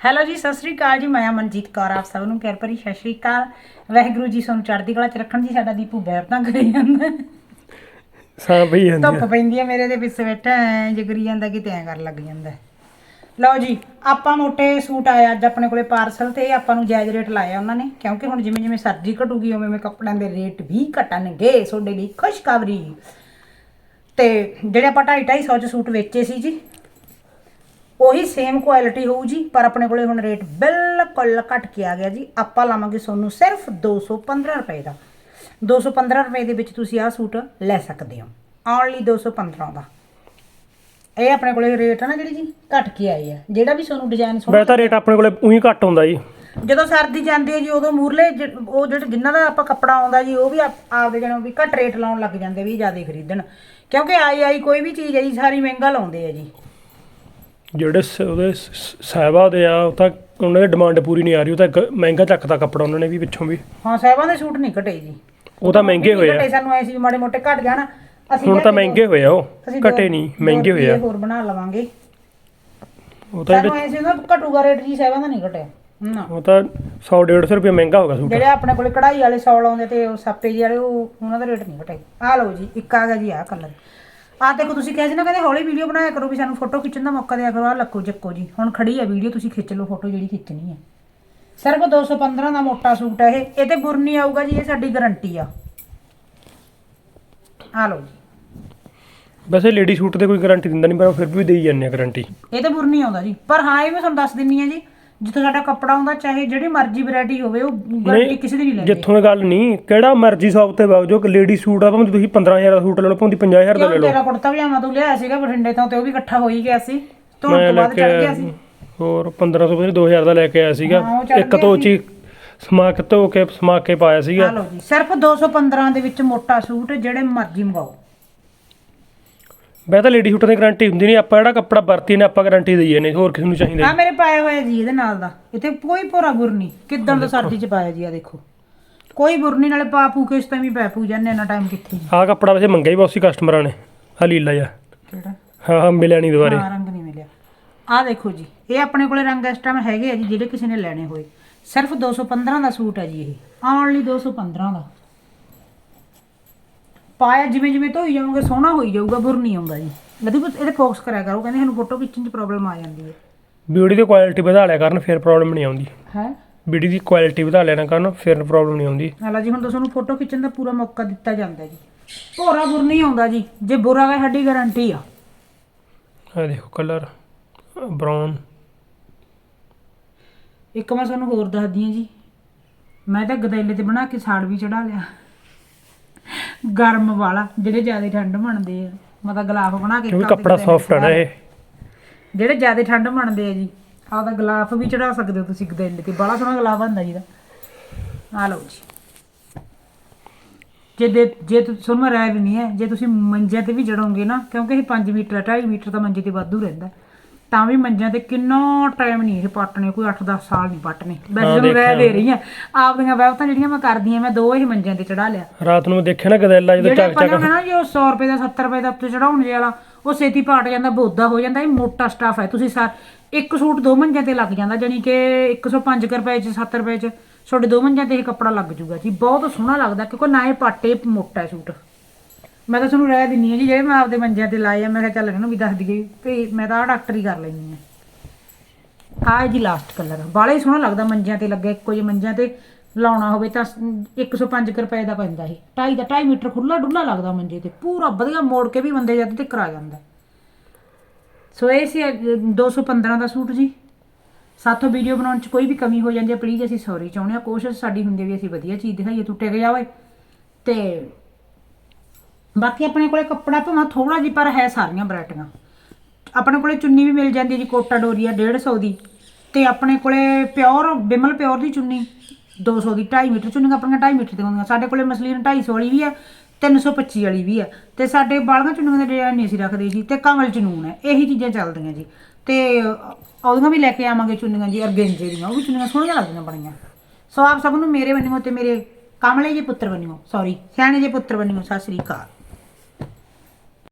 Hello ਜੀ ਸਤਿ ਸ੍ਰੀ ਅਕਾਲ ਜੀ। ਮੈਂ ਮਨਜੀਤ ਕੌਰ ਆਪ ਸਭ ਨੂੰ ਪਿਆਰ ਭਰੀ ਸਤਿ ਸ੍ਰੀ ਅਕਾਲ। ਵਾਹਿਗੁਰੂ ਜੀ ਸਾਨੂੰ ਚੜ੍ਹਦੀ ਕਲਾ ਚ ਰੱਖਣ ਜੀ ਸਾਡਾ ਦੀਪੂ ਬੈਰ ਤਾਂ ਕਰੀ ਜਾਂਦਾ। ਸਾਂ ਪਈ ਜਾਂਦੀ ਧੁੱਪ ਪੈਂਦੀ ਹੈ ਮੇਰੇ ਦੇ ਪਿੱਛੇ ਬੈਠਾ ਐ ਜਿਗਰੀ ਜਾਂਦਾ ਕਿਤੇ ਐ ਕਰ ਲੱਗ ਜਾਂਦਾ। ਲਓ ਜੀ ਆਪਾਂ ਮੋਟੇ ਸੂਟ ਆਇਆ ਅੱਜ ਆਪਣੇ ਕੋਲੇ ਪਾਰਸਲ ਤੇ ਆਪਾਂ ਨੂੰ ਜਾਇਜ਼ ਰੇਟ ਲਾਇਆ ਉਹਨਾਂ ਨੇ ਕਿਉਂਕਿ ਹੁਣ ਜਿਵੇਂ ਜਿਵੇਂ ਸਰਦੀ ਘਟੂਗੀ ਉਵੇਂ ਉਵੇਂ ਕੱਪੜਿਆਂ ਦੇ ਰੇਟ ਵੀ ਘਟਣਗੇ ਤੁਹਾਡੇ ਲਈ ਖੁਸ਼ਖਬਰੀ। ਤੇ ਜਿਹੜੇ ਆਪਾਂ 2.5 250 ਚ ਸੂਟ ਵੇਚੇ ਸੀ ਜੀ ਉਹੀ ਸੇਮ ਕੁਆਲਿਟੀ ਹੋਊ ਜੀ ਪਰ ਆਪਣੇ ਕੋਲੇ ਹੁਣ ਰੇਟ ਬਿਲਕੁਲ ਘਟ ਕੇ ਆ ਗਿਆ ਜੀ। ਆਪਾਂ ਲਾਵਾਂਗੇ ਤੁਹਾਨੂੰ ਸਿਰਫ 215 ਰੁਪਏ ਦਾ। 215 ਰੁਪਏ ਦੇ ਵਿੱਚ ਤੁਸੀਂ ਆਹ ਸੂਟ ਲੈ ਸਕਦੇ ਹੋ। ਓਨਲੀ 215 ਦਾ ਇਹ ਆਪਣੇ ਕੋਲੇ ਰੇਟ ਆ ਨਾ ਜਿਹੜੀ ਜੀ ਘਟ ਕੇ ਆਈ ਆ ਜਿਹੜਾ ਵੀ ਤੁਹਾਨੂੰ ਡਿਜ਼ਾਈਨ ਸੋਹਣਾ ਵੈਸੇ ਤਾਂ ਰੇਟ ਆਪਣੇ ਕੋਲੇ ਉਹੀ ਘੱਟ ਹੁੰਦਾ ਜੀ। ਜਦੋਂ ਸਰਦੀ ਜਾਂਦੀ ਹੈ ਜੀ ਉਦੋਂ ਮੂਰਲੇ ਉਹ ਜਿਹੜੇ ਜਿਨ੍ਹਾਂ ਦਾ ਆਪਾਂ ਕੱਪੜਾ ਆਉਂਦਾ ਜੀ ਉਹ ਵੀ ਆਪ- ਆਪਦੇ ਜਣੋਂ ਵੀ ਘੱਟ ਰੇਟ ਲਾਉਣ ਲੱਗ ਜਾਂਦੇ ਵੀ ਜ਼ਿਆਦਾ ਖਰੀਦਣ। ਕਿਉਂਕਿ ਆਈ ਆਈ ਕੋਈ ਵੀ ਚੀਜ਼ ਹੈ ਜੀ ਸਾਰੀ ਮਹਿੰਗਾ ਲਾਉਂਦੇ ਆ ਜੀ। ਜਿਹੜੇ ਸ- ਉਹਦੇ ਸਾਹਿਬਾ ਦੇ ਆ ਉਹ ਤਾਂ ਉਹਨਾਂ ਦੀ ਡਿਮਾਂਡ ਪੂਰੀ ਨਹੀਂ ਆ ਰਹੀ ਉਹ ਤਾਂ ਇੱਕ ਮਹਿੰਗਾ ਚੱਕਦਾ ਕੱਪੜਾ ਉਹਨਾਂ ਨੇ ਵੀ ਪਿੱਛੋਂ ਵੀ। ਹਾਂ ਸਾਹਿਬਾਂ ਦੇ ਸੂਟ ਨਹੀਂ ਘਟੇ ਜੀ। ਉਹ ਤਾਂ ਮਹਿੰਗੇ ਹੋਏ ਆ। ਘਟੇ ਸਾਨੂੰ ਐਸੀ ਵੀ ਮਾੜੇ ਮੋਟੇ ਘਟ ਜਾਣ। ਅਸੀਂ ਹੁਣ ਤਾਂ ਮਹਿੰਗੇ ਹੋਏ ਆ ਉਹ। ਅਸੀਂ ਦੋ- ਘਟੇ ਨਹੀਂ ਦੋ ਮਹਿੰਗੇ ਹੋਏ ਆ। ਰੁਪਈਏ ਹੋਰ ਬਣਾ ਲਵਾਂਗੇ। ਉਹ ਤਾਂ ਸਾਨੂੰ ਜਿਹੜੇ ਐਸੀ ਨਾ ਘਟੂਗਾ ਰੇਟ ਜੀ ਸਾਹਿਬਾਂ ਦਾ ਨਹੀਂ ਘਟਿਆ। ਨਾ। ਉਹ ਤਾਂ 100 150 ਰੁਪਏ ਮਹਿੰਗਾ ਹੋਗਾ ਸੂਟ। ਜਿਹੜੇ ਆਪਣੇ ਕੋਲੇ ਕਢਾਈ ਵਾਲੇ ਸੌਲ ਆਉਂਦੇ ਤੇ ਉਹ ਸਾਪੇ ਜੀ ਵਾਲੇ ਉਹ ਉਹਨਾਂ ਦਾ ਰੇਟ ਨਹੀਂ ਘਟਿਆ। ਆਹ ਲਓ ਜੀ ਇੱਕ ਆ ਗਿਆ ਜੀ ਆਹ ਕਲਰ ਆਹ ਦੇਖੋ ਤੁਸੀਂ ਕਿਹਾ ਸੀ ਨਾ ਕਹਿੰਦੇ ਹੌਲੀ ਵੀਡੀਓ ਬਣਾਇਆ ਕਰੋ ਵੀ ਸਾਨੂੰ ਫੋਟੋ ਖਿੱਚਣ ਦਾ ਮੌਕਾ ਦਿਆ ਕਰੋ ਆਹ ਲੱਕੋ ਚੱਕੋ ਜੀ। ਹੁਣ ਖੜੀ ਆ ਵੀਡੀਓ ਤੁਸੀਂ ਖਿੱਚ ਲਓ ਫੋਟੋ ਜਿਹੜੀ ਖਿੱਚਣੀ ਹੈ ਸਿਰਫ 215 ਦਾ ਮੋਟਾ ਸੂਟ ਹੈ ਇਹ। ਇਹ ਤੇ ਬੁਰ ਨਹੀਂ ਆਊਗਾ ਜੀ ਇਹ ਸਾਡੀ ਗਾਰੰਟੀ ਆ। ਆਹ ਲਓ ਜੀ। ਵੈਸੇ ਲੇਡੀ ਸੂਟ ਤੇ ਕੋਈ ਗਾਰੰਟੀ ਦਿੰਦਾ ਨਹੀਂ ਪਰ ਉਹ ਫਿਰ ਵੀ ਦੇਈ ਜਾਂਦੇ ਆ ਗਾਰੰਟੀ ਇਹ ਤੇ ਬੁਰ ਨਹੀਂ ਆਉਂਦਾ ਜੀ। ਪਰ ਹਾਂ ਇਹ ਮੈਂ ਤੁਹਾਨੂੰ ਦੱਸ ਦਿੰਨੀ ਆ ਜੀ ਜਿੱਥੋਂ ਸਾਡਾ ਕੱਪੜਾ ਆਉਂਦਾ ਚਾਹੇ ਜਿਹੜੀ ਮਰਜ਼ੀ ਵੈਰਾਈਟੀ ਹੋਵੇ ਉਹ ਗਾਰੰਟੀ ਕਿਸੇ ਦੀ ਨਹੀਂ ਲੈਂਦੇ। ਜਿੱਥੋਂ ਇਹ ਗੱਲ ਨਹੀਂ ਕਿਹੜਾ ਮਰਜ਼ੀ ਸ਼ਾਪ ਤੇ ਵਗ ਜੋ ਲੇਡੀ ਸੂਟ ਆ ਭਾਵੇਂ ਤੁਸੀਂ 15000 ਦਾ ਸੂਟ ਲੈ ਲਓ ਭਾਵੇਂ 50000 ਦਾ ਲੈ ਲਓ। ਤੇਰਾ ਕੁੜਤਾ ਪਜਾਮਾ ਤੂੰ ਲਿਆਇਆ ਸੀਗਾ ਬਠਿੰਡੇ ਤੋਂ ਤੇ ਉਹ ਵੀ ਇਕੱਠਾ ਹੋ ਹੀ ਗਿਆ ਸੀ ਤੋਂ ਲੈ ਬਾਅਦ ਕੇ ਚੜ ਗਿਆ ਸੀ। ਹੋਰ 1500 ਪਤਾ 2000 ਦਾ ਲੈ ਕੇ ਆਇਆ ਸੀਗਾ। ਇੱਕ ਤੋਂ ਸੀ। ਚੀ ਸਮਾ ਕੇ ਧੋ ਕੇ ਸਮਾ ਕੇ ਪਾਇਆ ਸੀਗਾ। ਲਓ ਜੀ ਸਿਰਫ 215 ਦੇ ਵਿੱਚ ਮੋਟਾ ਸੂਟ ਜਿਹੜੇ ਮਰਜ਼ੀ ਮੰਗਾਓ ਤਾਂ ਲੇਡੀ ਸੂਟਾਂ ਦੀ ਗਾਰੰਟੀ ਹੁੰਦੀ ਨਹੀਂ ਆਪਾਂ ਜਿਹੜਾ ਕੱਪੜਾ ਵਰਤੀ ਨੇ ਆਪਾਂ ਗਾਰੰਟੀ ਦਈਏ ਨੇ ਹੋਰ ਕਿਸੇ ਨੂੰ ਚਾਹੀਦਾ ਆ ਮੇਰੇ ਪਾਏ ਹੋਏ ਜੀ ਇਹਦੇ ਨਾਲ ਦਾ। ਇੱਥੇ ਕੋਈ ਭੋਰਾ ਬੁਰ ਨਹੀਂ ਕਿੱਦਾਂ ਦਾ ਸਰਦੀ ਚ ਪਾਇਆ ਜੀ ਆ ਦੇਖੋ। ਕੋਈ ਬੁਰ ਨਹੀਂ ਨਾਲੇ ਪਾ ਪੂ ਕੇ ਇਸ ਤਾਂ ਵੀ ਪੈ ਪੂ ਜਾਂਦੇ ਨਾ ਟਾਈਮ ਕਿੱਥੇ ਆਹ ਕੱਪੜਾ ਵੈਸੇ ਮੰਗਿਆ ਹੀ ਬਹੁਤ ਸੀ ਕਸਟਮਰਾਂ ਨੇ ਆ ਲੀਲਾ ਜਾ ਕਿਹੜਾ? ਹਾਂ ਹਾਂ ਮਿਲਿਆ ਨਹੀਂ ਦੁਬਾਰੇ। ਹਾਂ ਰੰਗ ਨਹੀਂ ਮਿਲਿਆ। ਆ ਦੇਖੋ ਜੀ ਇਹ ਆਪਣੇ ਕੋਲੇ ਰੰਗ ਇਸ ਟਾਈਮ ਹੈਗੇ ਆ ਜੀ ਜਿਹੜੇ ਕਿਸੇ ਨੇ ਲੈਣੇ ਹੋਏ। ਸਿਰਫ 215 ਦਾ ਸੂਟ ਹੈ ਜੀ ਇਹ ਓਨਲੀ 215 ਦਾ। ਪਾਇਆ ਜਿਵੇਂ ਜਿਵੇਂ ਧੋਈ ਜਾਓਗੇ ਸੋਹਣਾ ਹੋਈ ਜਾਊਗਾ ਬੁਰ ਨਹੀਂ ਆਉਂਦਾ ਜੀ। ਲਦੀ ਇਹਦੇ ਫੋਕਸ ਕਰਿਆ ਕਰੋ ਕਹਿੰਦੇ ਸਾਨੂੰ ਫੋਟੋ ਖਿੱਚਣ 'ਚ ਪ੍ਰੋਬਲਮ ਆ ਜਾਂਦੀ ਹੈ। ਬਿਊਟੀ ਦੀ ਕੁਆਲਿਟੀ ਵਧਾ ਲਿਆ ਕਰਨ ਫਿਰ ਪ੍ਰੋਬਲਮ ਨਹੀਂ ਆਉਂਦੀ। ਹੈ? ਬਿਊਟੀ ਦੀ ਕੁਆਲਿਟੀ ਵਧਾ ਨਾ ਕਰਨ ਫਿਰ ਪ੍ਰੋਬਲਮ ਨਹੀਂ ਆਉਂਦੀ। ਹਾਲਾ ਜੀ ਹੁਣ ਤਾਂ ਤੁਹਾਨੂੰ ਫੋਟੋ ਖਿੱਚਣ ਦਾ ਪੂਰਾ ਮੌਕਾ ਦਿੱਤਾ ਜਾਂਦਾ ਜੀ। ਭੋਰਾ ਬੁਰ ਨਹੀਂ ਆਉਂਦਾ ਜੀ ਜੇ ਬੁਰਾ ਹੈ ਸਾਡੀ ਗਾਰੰਟੀ ਆ। ਆ ਦੇਖੋ ਕਲਰ ਬ੍ਰਾਊਨ ਇੱਕ ਮੈਂ ਤੁਹਾਨੂੰ ਹੋਰ ਦੱਸਦੀ ਹਾਂ ਜੀ ਮੈਂ ਤਾਂ ਗਦੈਲੇ ਤੇ ਬਣਾ ਕੇ ਸਾੜ ਵੀ ਚੜਾ ਲਿਆ। ਗਰਮ ਵਾਲਾ ਜਿਹੜੇ ਜ਼ਿਆਦਾ ਠੰਡ ਮੰਨਦੇ ਆ। ਮੈਂ ਤਾਂ ਗਲਾਫ ਬਣਾ ਕੇ ਕਿਉਂਕਿ ਕੱਪੜਾ ਸੌਫਟ ਹੈ ਨਾ ਇਹ। ਜਿਹੜੇ ਜ਼ਿਆਦਾ ਠੰਡ ਮੰਨਦੇ ਆ ਜੀ ਆਪਦਾ ਗਲਾਫ ਵੀ ਚੜਾ ਸਕਦੇ ਹੋ ਤੁਸੀਂ ਗਦੈਲੇ ਤੇ ਬੜਾ ਸੋਹਣਾ ਗਲਾਫ ਹੁੰਦਾ ਜੀ ਦਾ ਆ ਲਓ ਜੀ। ਜੇ ਦੇ ਜੇ ਤੁ- ਤੁਹਾਨੂੰ ਮੈਂ ਰਾਏ ਦਿੰਨੀ ਹੈ ਜੇ ਤੁਸੀਂ ਮੰਜੇ ਤੇ ਵੀ ਜੜੋਗੇ ਨਾ ਕਿਉਂਕਿ ਇਹ 5 ਮੀਟਰ 2.5 ਮੀਟਰ ਤਾਂ ਮੰਜੇ ਤੇ ਵਾਧੂ ਰਹਿੰਦਾ। ਤਾਂ ਵੀ ਮੰਜਿਆਂ ਤੇ ਕਿੰਨਾ ਟਾਈਮ ਨਹੀਂ ਇਹ ਪੱਟਣੇ ਕੋਈ 8-10 ਸਾਲ ਨਹੀਂ ਪੱਟਣੇ। ਵੈਸੇ ਹਾਂ, ਤੁਹਾਨੂੰ ਰਾਏ ਦੇਖਿਆ। ਦੇ ਰਹੀ ਆ ਆਪਦੀਆਂ ਵਹਿਬਤਾਂ ਜਿਹੜੀਆਂ ਮੈਂ ਕਰਦੀ ਆ ਮੈਂ ਦੋ ਹੀ ਮੰਜਿਆਂ ਤੇ ਚੜਾ ਲਿਆ। ਰਾਤ ਨੂੰ ਮੈਂ ਦੇਖਿਆ ਨਾ ਗਦੈਲਾ ਜਦੋਂ ਚੱਕ ਚੱਕ ਨੇ ਜੀ ਉਹ 100 ਰੁਪਏ ਦਾ 70 ਰੁਪਏ ਦਾ ਉੱਤੇ ਚੜਾਉਣ ਜੇ ਵਾਲਾ ਉਹ ਛੇਤੀ ਪਾਟ ਜਾਂਦਾ ਬੋਦਾ ਹੋ ਜਾਂਦਾ ਇਹ ਮੋਟਾ ਸਟਾਫ ਹੈ। ਤੁਸੀਂ ਸਾ ਇੱਕ ਸੂਟ ਦੋ ਮੰਜਿਆਂ ਤੇ ਲੱਗ ਜਾਂਦਾ ਜਾਨੀ ਕਿ 105 ਕੁ ਰੁਪਏ ਚ 70 ਰੁਪਏ ਚ ਤੁਹਾਡੇ ਦੋ ਮੰਜਿਆਂ ਤੇ ਇਹ ਕੱਪੜਾ ਲੱਗ ਜੂਗਾ ਜੀ। ਬਹੁਤ ਸੋਹਣਾ ਲੱਗਦਾ ਕਿਉਂਕਿ ਨਾ ਇਹ ਪਾਟੇ ਮੋਟਾ ਸੂਟ। ਮੈਂ ਤਾਂ ਤੁਹਾਨੂੰ ਰਹਿ ਦਿੰਨੀ ਆ ਜੀ, ਜਿਹੜੇ ਮੈਂ ਆਪਦੇ ਮੰਜਿਆਂ ਤੇ ਲਾਏ ਆ, ਮੈਂ ਕਿਹਾ ਚੱਲ ਇਹਨੂੰ ਵੀ ਦੱਸ ਦਈਏ ਵੀ ਮੈਂ ਤਾਂ ਆ ਡਾਕਟਰ ਹੀ ਕਰ ਲੈਣੀ ਆ। ਆਹ ਜੀ ਲਾਸਟ ਕਲਰ ਬਾਲਾ ਹੀ ਸੋਹਣਾ ਲੱਗਦਾ ਮੰਜਿਆਂ ਤੇ ਲੱਗਿਆ ਇੱਕੋ ਜਿਹੇ ਮੰਜਿਆਂ ਤੇ ਲਾਉਣਾ ਹੋਵੇ ਤਾਂ 105 ਕੁ ਰੁਪਏ ਦਾ ਪੈਂਦਾ ਇਹ। 2.5 ਦਾ 2.5 ਮੀਟਰ ਖੁੱਲਾ ਡੁੱਲਾ ਲੱਗਦਾ ਮੰਜੇ ਤੇ, ਪੂਰਾ ਵਧੀਆ ਮੋੜ ਕੇ ਵੀ ਬੰਦੇ ਜਦ ਤੇ ਕਰਾ ਜਾਂਦਾ। ਸੋ ਇਹ ਸੀ ਅੱਜ 215 ਦਾ ਸੂਟ ਜੀ। ਸਾਥੋਂ ਵੀਡੀਓ ਬਣਾਉਣ ਚ ਕੋਈ ਵੀ ਕਮੀ ਹੋ ਜਾਂਦੀ ਹੈ ਪਲੀਜ਼ ਅਸੀਂ ਸੌਰੀ ਚਾਹੁੰਦੇ ਹਾਂ ਕੋਸ਼ਿਸ਼ ਸਾਡੀ ਹੁੰਦੀ ਵੀ ਅਸੀਂ ਵਧੀਆ ਚੀਜ਼ ਦਿਖਾਈਏ ਟੁੱਟੇ ਗਿਆ ਜਾਵੇ ਤੇ ਬਾਕੀ ਆਪਣੇ ਕੋਲੇ ਕੱਪੜਾ ਭਾਵੇਂ ਥੋੜਾ ਜਿਹਾ, ਪਰ ਹੈ ਸਾਰੀਆਂ ਵੈਰਾਈਟੀਆਂ। ਆਪਣੇ ਕੋਲੇ ਚੁੰਨੀ ਵੀ ਮਿਲ ਜਾਂਦੀ ਹੈ ਜੀ, ਕੋਟਾ ਡੋਰੀਆ 150 ਦੀ। ਤੇ ਆਪਣੇ ਕੋਲੇ ਪਿਓਰ, ਬਿਮਲ ਪਿਓਰ ਦੀ ਚੁੰਨੀ 200 ਦੀ 2.5 ਮੀਟਰ ਚੁੰਨੀਆਂ ਆਪਣੀਆਂ 2.5 ਮੀਟਰ ਦੀਆਂ ਹੁੰਦੀਆਂ। ਸਾਡੇ ਕੋਲੇ ਮਸਲੀਨ 250 ਵਾਲੀ ਵੀ ਹੈ 325 ਵਾਲੀ ਵੀ ਹੈ। ਤੇ ਸਾਡੇ ਬਾਲਗਾਂ ਚੁੰਨੀਆਂ ਦੇ ਡਿਜ਼ਾਈਨ ਨਹੀਂ ਅਸੀਂ ਰੱਖਦੇ ਜੀ, ਤੇ ਕਮਲ ਚਨੂਨ ਹੈ, ਇਹੀ ਚੀਜ਼ਾਂ ਚੱਲਦੀਆਂ ਜੀ। ਤੇ ਉਹਦੀਆਂ ਵੀ ਲੈ ਕੇ ਆਵਾਂਗੇ ਚੁੰਨੀਆਂ ਜੀ, ਅਰਗੇਂਜੇ ਦੀਆਂ, ਉਹ ਵੀ ਚੁੰਨੀਆਂ ਸੋਹਣੀਆਂ ਲੱਗਦੀਆਂ ਬਣੀਆਂ। ਸੋ ਆਪ ਸਭ ਨੂੰ ਮੇਰੇ ਵੱਲੋਂ ਤੇ ਮੇਰੇ ਕਮਲੇ ਜੇ ਪੁੱਤਰ ਵੱਲੋਂ ਸੌਰੀ ਸਿਆਣੇ ਜੇ ਪੁੱਤਰ ਵੱਲੋਂ ਸਤਿ ਸ੍ਰੀ ਅਕਾਲ।